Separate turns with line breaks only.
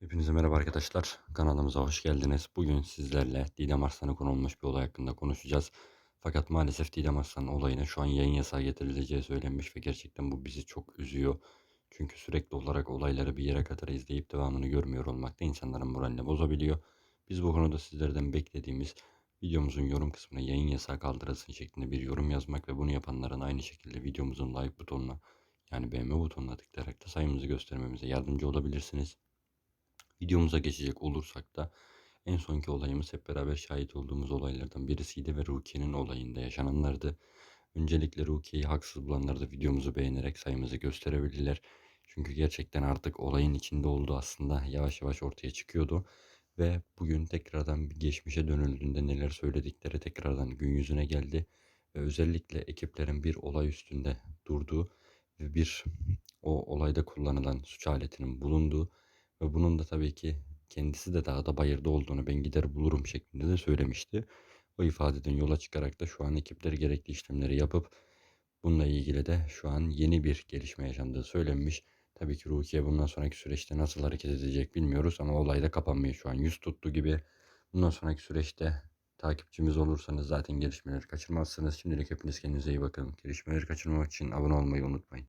Hepinize merhaba arkadaşlar. Kanalımıza hoş geldiniz. Bugün sizlerle Didem Arslan'a konulmuş bir olay hakkında konuşacağız. Fakat maalesef Didem Arslan olayına şu an yayın yasağı getirileceği söylenmiş ve gerçekten bu bizi çok üzüyor. Çünkü sürekli olarak olayları bir yere kadar izleyip devamını görmüyor olmak da insanların moralini bozabiliyor. Biz bu konuda sizlerden beklediğimiz videomuzun yorum kısmına yayın yasağı kaldırılsın şeklinde bir yorum yazmak ve bunu yapanların aynı şekilde videomuzun like butonuna yani beğenme butonuna tıklayarak da sayımızı göstermemize yardımcı olabilirsiniz. Videomuza geçecek olursak da en sonki olayımız hep beraber şahit olduğumuz olaylardan birisiydi ve Rukiye'nin olayında yaşananlardı. Öncelikle Rukiye'yi haksız bulanlar da videomuzu beğenerek sayımızı gösterebilirler. Çünkü gerçekten artık olayın içinde olduğu aslında yavaş yavaş ortaya çıkıyordu. Ve bugün tekrardan bir geçmişe dönüldüğünde neler söyledikleri tekrardan gün yüzüne geldi. Ve özellikle ekiplerin bir olay üstünde durduğu ve bir o olayda kullanılan suç aletinin bulunduğu ve bunun da tabii ki kendisi de dağda bayırda olduğunu ben gider bulurum şeklinde de söylemişti. O ifadeden yola çıkarak da şu an ekipler gerekli işlemleri yapıp bununla ilgili de şu an yeni bir gelişme yaşandığı söylenmiş. Tabii ki Rukiye bundan sonraki süreçte nasıl hareket edecek bilmiyoruz ama olay da kapanmıyor şu an. Yüz tuttu gibi. Bundan sonraki süreçte takipçimiz olursanız zaten gelişmeleri kaçırmazsınız. Şimdilik hepiniz kendinize iyi bakın. Gelişmeleri kaçırmamak için abone olmayı unutmayın.